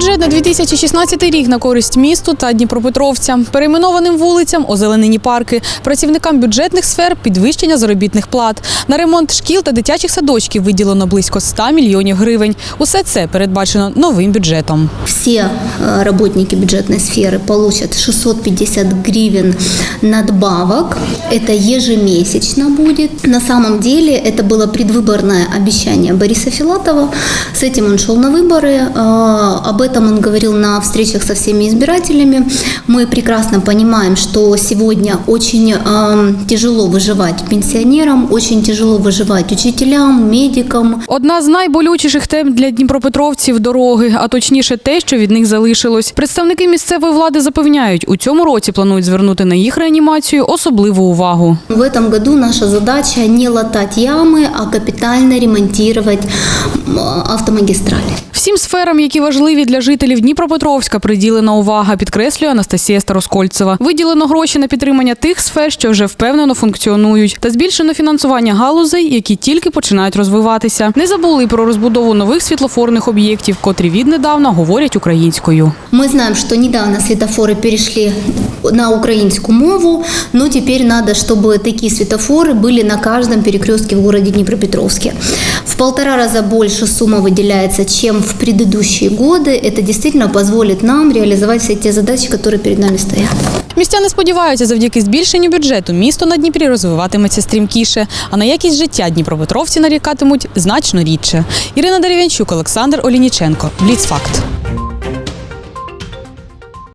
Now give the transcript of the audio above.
Бюджет на 2016 рік на користь місту та Дніпропетровцям, перейменованим вулицям, озеленені парки, працівникам бюджетних сфер підвищення заробітних плат. На ремонт шкіл та дитячих садочків виділено близько 100 мільйонів гривень. Усе це передбачено новим бюджетом. Все э, работники бюджетной сферы получат 650 гривен надбавок. Это ежемесячно будет. На самом деле это было предвыборное обещание Бориса Филатова. С этим он шел на выборы. Э, Об этом он говорил на встречах со всеми избирателями. Мы прекрасно понимаем, что сегодня очень э, тяжело выживать пенсионерам, очень тяжело выживать учителям, медикам, Одна з найболючіших тем для дніпропетровців дороги, а точніше те, що від них залишилось. Представники місцевої влади запевняють, у цьому році планують звернути на їх реанімацію особливу увагу. В этом году наша задача не латать ямы, а капитально ремонтировать м, автомагистрали. Всім сферам, які важливі для жителів Дніпропетровська, приділена увага, підкреслює Анастасія Староскольцева. Виділено гроші на підтримання тих сфер, що вже впевнено функціонують, та збільшено фінансування галузей, які тільки починають розвиватися. Не забули й про розбудову нових світлофорних об'єктів, котрі віднедавна говорять українською. Мы знаем, что недавно светофоры перешли на украинскую мову, но теперь надо, чтобы такие светофоры были на каждом перекрестке в городе Днепропетровске. В полтора раза больше сумма выделяется, чем в предыдущие годы. Это действительно позволит нам реализовать все те задачи, которые перед нами стоят. Містяни сподіваються, завдяки збільшенню бюджету місто на Дніпрі розвиватиметься стрімкіше, а на якість життя дніпропетровці нарікатимуть значно рідше. Ірина Дерев'янчук, Олександр Олініченко. Бліцфакт.